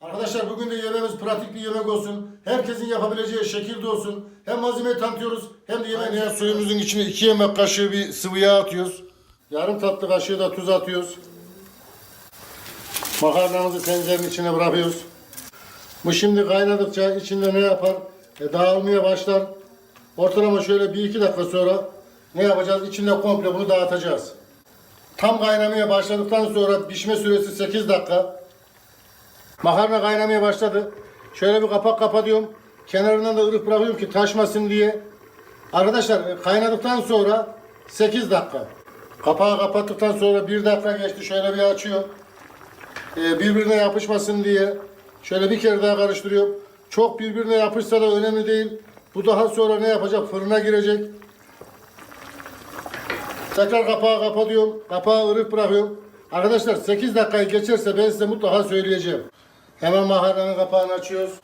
Arkadaşlar bugün de yemeğimiz pratik bir yemek olsun. Herkesin yapabileceği şekilde olsun. Hem malzemeyi tanıtıyoruz hem de yemek Aynen. suyumuzun içine 2 yemek kaşığı bir sıvı yağ atıyoruz. Yarım tatlı kaşığı da tuz atıyoruz. Makarnamızı tencerenin içine bırakıyoruz. Bu şimdi kaynadıkça içinde ne yapar? E, dağılmaya başlar. Ortalama şöyle bir iki dakika sonra ne yapacağız? İçinde komple bunu dağıtacağız. Tam kaynamaya başladıktan sonra pişme süresi 8 dakika. Makarna kaynamaya başladı. Şöyle bir kapak kapatıyorum. Kenarından da ılık bırakıyorum ki taşmasın diye. Arkadaşlar e, kaynadıktan sonra 8 dakika. Kapağı kapattıktan sonra 1 dakika geçti. Şöyle bir açıyor. Ee, birbirine yapışmasın diye şöyle bir kere daha karıştırıyorum. Çok birbirine yapışsa da önemli değil. Bu daha sonra ne yapacak? Fırına girecek. Tekrar kapağı kapatıyorum. Kapağı ılık bırakıyorum. Arkadaşlar 8 dakikayı geçerse ben size mutlaka söyleyeceğim. Hemen makarnanın kapağını açıyoruz.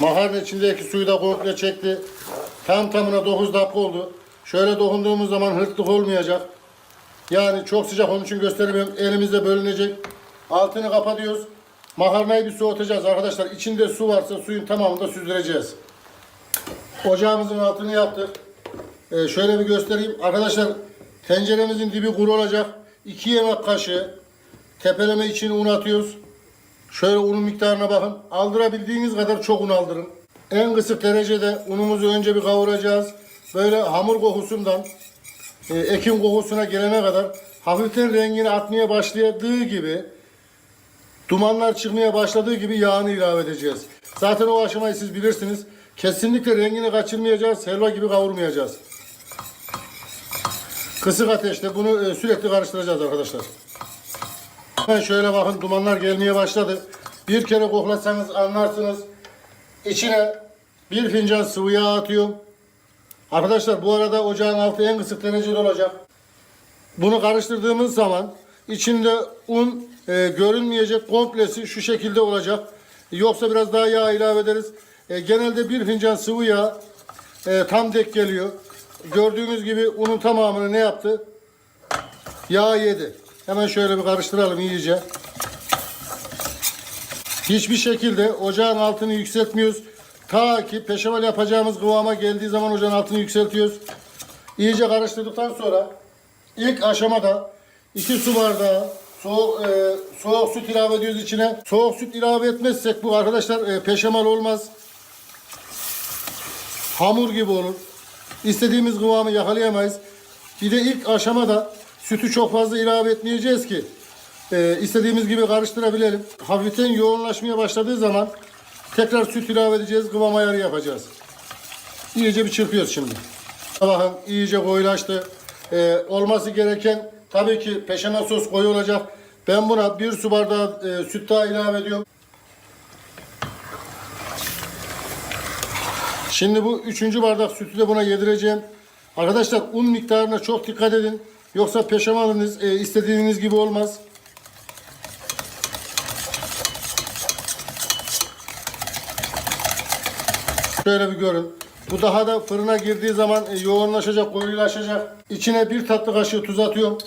Makarna içindeki suyu da komple çekti. Tam tamına 9 dakika oldu. Şöyle dokunduğumuz zaman hırtlık olmayacak. Yani çok sıcak onun için gösteremiyorum. Elimizde bölünecek. Altını kapatıyoruz. Makarnayı bir soğutacağız arkadaşlar. İçinde su varsa suyun tamamını da süzdüreceğiz. Ocağımızın altını yaptık. Ee, şöyle bir göstereyim. Arkadaşlar tenceremizin dibi kuru olacak. 2 yemek kaşığı tepeleme için un atıyoruz. Şöyle unun miktarına bakın. Aldırabildiğiniz kadar çok un aldırın. En kısık derecede unumuzu önce bir kavuracağız. Böyle hamur kokusundan e, ekin kokusuna gelene kadar hafiften rengini atmaya başladığı gibi dumanlar çıkmaya başladığı gibi yağını ilave edeceğiz. Zaten o aşamayı siz bilirsiniz. Kesinlikle rengini kaçırmayacağız. Helva gibi kavurmayacağız. Kısık ateşte bunu e, sürekli karıştıracağız arkadaşlar. Hemen şöyle bakın dumanlar gelmeye başladı. Bir kere koklatsanız anlarsınız. İçine bir fincan sıvı yağ atıyorum. Arkadaşlar bu arada ocağın altı en kısık derecede olacak. Bunu karıştırdığımız zaman içinde un e, görünmeyecek komplesi şu şekilde olacak. Yoksa biraz daha yağ ilave ederiz. E, genelde bir fincan sıvı yağ e, tam dek geliyor. Gördüğünüz gibi unun tamamını ne yaptı? Yağ yedi. Hemen şöyle bir karıştıralım iyice. Hiçbir şekilde ocağın altını yükseltmiyoruz. Ta ki peşemal yapacağımız kıvama geldiği zaman ocağın altını yükseltiyoruz. İyice karıştırdıktan sonra ilk aşamada 2 su bardağı soğuk, e, soğuk süt ilave ediyoruz içine. Soğuk süt ilave etmezsek bu arkadaşlar e, peşemal olmaz. Hamur gibi olur. İstediğimiz kıvamı yakalayamayız. Bir de ilk aşamada sütü çok fazla ilave etmeyeceğiz ki e, istediğimiz gibi karıştırabilelim. Hafiften yoğunlaşmaya başladığı zaman tekrar süt ilave edeceğiz. Kıvam ayarı yapacağız. İyice bir çırpıyoruz şimdi. Bakın iyice koyulaştı. E, olması gereken tabii ki peşemel sos koyu olacak. Ben buna bir su bardağı e, süt daha ilave ediyorum. Şimdi bu üçüncü bardak sütü de buna yedireceğim. Arkadaşlar un miktarına çok dikkat edin. Yoksa peşemalınız e, istediğiniz gibi olmaz. Şöyle bir görün. Bu daha da fırına girdiği zaman e, yoğunlaşacak, koyulaşacak. İçine bir tatlı kaşığı tuz atıyorum.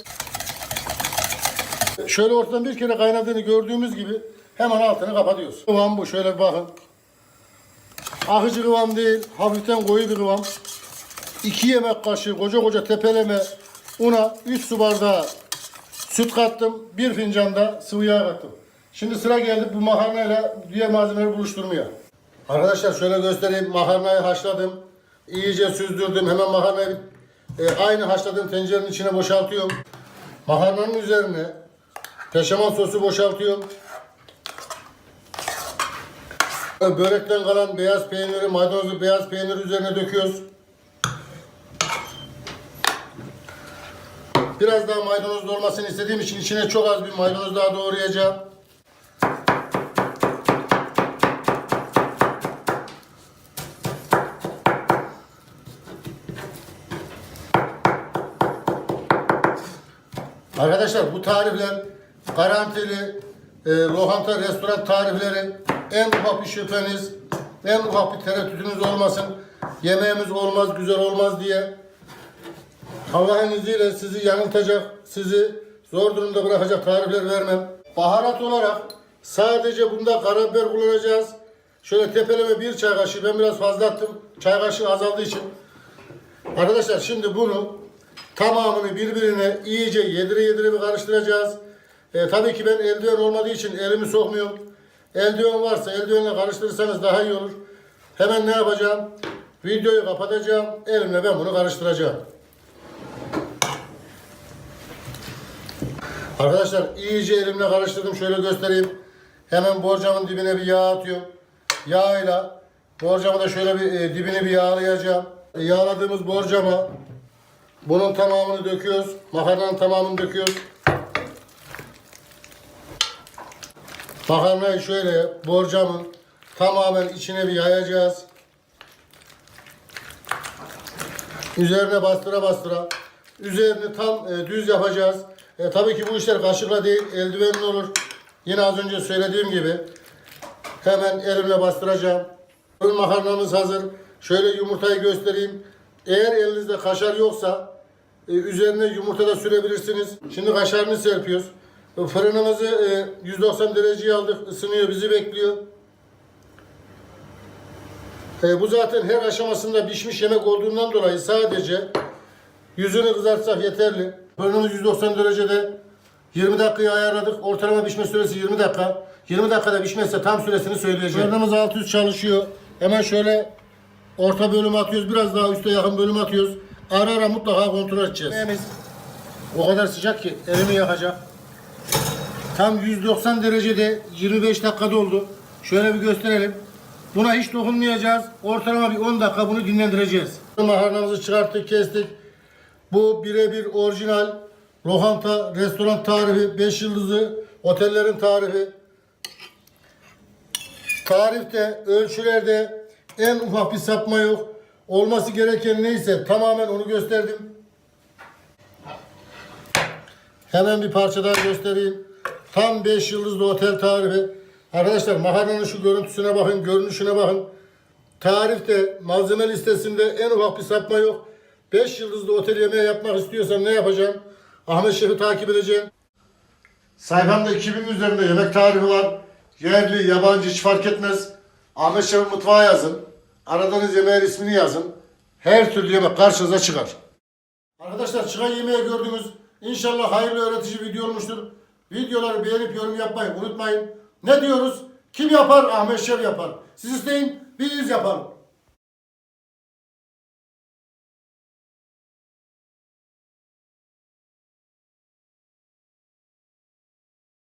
Şöyle ortadan bir kere kaynadığını gördüğümüz gibi hemen altını kapatıyoruz. Kıvam bu. Şöyle bir bakın. Akıcı kıvam değil, hafiften koyu bir kıvam. 2 yemek kaşığı koca koca tepeleme una 3 su bardağı süt kattım. 1 fincan da sıvı yağ kattım. Şimdi sıra geldi bu makarnayla diğer malzemeleri buluşturmaya. Arkadaşlar şöyle göstereyim. Makarnayı haşladım. İyice süzdürdüm. Hemen makarnayı e, aynı haşladığım tencerenin içine boşaltıyorum. Makarnanın üzerine peşamal sosu boşaltıyorum. Börekten kalan beyaz peyniri, maydanozlu beyaz peynir üzerine döküyoruz. Biraz daha maydanozlu olmasını istediğim için içine çok az bir maydanoz daha doğrayacağım. Arkadaşlar bu tarifler garantili e, lokanta, restoran tarifleri en ufak bir şüpheniz, en ufak bir tereddütünüz olmasın. Yemeğimiz olmaz, güzel olmaz diye Allah'ın izniyle sizi yanıltacak, sizi zor durumda bırakacak tarifler vermem. Baharat olarak sadece bunda karabiber kullanacağız. Şöyle tepeleme bir çay kaşığı ben biraz fazla attım. Çay kaşığı azaldığı için. Arkadaşlar şimdi bunu tamamını birbirine iyice yedire yedire bir karıştıracağız. E, tabii ki ben eldiven olmadığı için elimi sokmuyorum. Eldiven varsa eldivenle karıştırırsanız daha iyi olur. Hemen ne yapacağım? Videoyu kapatacağım. Elimle ben bunu karıştıracağım. Arkadaşlar iyice elimle karıştırdım. Şöyle göstereyim. Hemen borcamın dibine bir yağ atıyorum. Yağıyla borcamı da şöyle bir e, dibini bir yağlayacağım. E, yağladığımız borcama bunun tamamını döküyoruz. Makarnanın tamamını döküyoruz. Makarnayı şöyle borcamın tamamen içine bir yayacağız. Üzerine bastıra bastıra. Üzerini tam e, düz yapacağız. E, tabii ki bu işler kaşıkla değil, eldivenle olur. Yine az önce söylediğim gibi. Hemen elimle bastıracağım. Ön makarnamız hazır. Şöyle yumurtayı göstereyim. Eğer elinizde kaşar yoksa e, üzerine yumurta da sürebilirsiniz. Şimdi kaşarını serpiyoruz. E, Fırınımızı e, 190 dereceye aldık. Isınıyor, bizi bekliyor. E, bu zaten her aşamasında pişmiş yemek olduğundan dolayı sadece yüzünü kızartsak yeterli. Fırınımız 190 derecede 20 dakikayı ayarladık. Ortalama pişme süresi 20 dakika. 20 dakikada pişmezse tam süresini söyleyeceğim. Fırınımız alt üst çalışıyor. Hemen şöyle orta bölüm atıyoruz. Biraz daha üste yakın bölüm atıyoruz. Ara ara mutlaka kontrol edeceğiz. Yemeğimiz o kadar sıcak ki elimi yakacak. Tam 190 derecede 25 dakikada oldu. Şöyle bir gösterelim. Buna hiç dokunmayacağız. Ortalama bir 10 dakika bunu dinlendireceğiz. Makarnamızı çıkarttık, kestik. Bu birebir orijinal lokanta, restoran tarifi, 5 yıldızlı otellerin tarifi. Tarifte, ölçülerde en ufak bir sapma yok. Olması gereken neyse tamamen onu gösterdim. Hemen bir parça daha göstereyim. Tam 5 yıldızlı otel tarifi. Arkadaşlar makarnanın şu görüntüsüne bakın, görünüşüne bakın. Tarifte, malzeme listesinde en ufak bir sapma yok. 5 yıldızlı otel yemeği yapmak istiyorsan ne yapacağım? Ahmet Şef'i takip edeceğim. Sayfamda 2000 üzerinde yemek tarifi var. Yerli, yabancı hiç fark etmez. Ahmet Şef'in mutfağı yazın. Aradığınız yemeğin ismini yazın. Her türlü yemek karşınıza çıkar. Arkadaşlar çıkan yemeği gördünüz. İnşallah hayırlı öğretici video olmuştur. Videoları beğenip yorum yapmayı unutmayın. Ne diyoruz? Kim yapar? Ahmet Şef yapar. Siz isteyin, biz yapalım.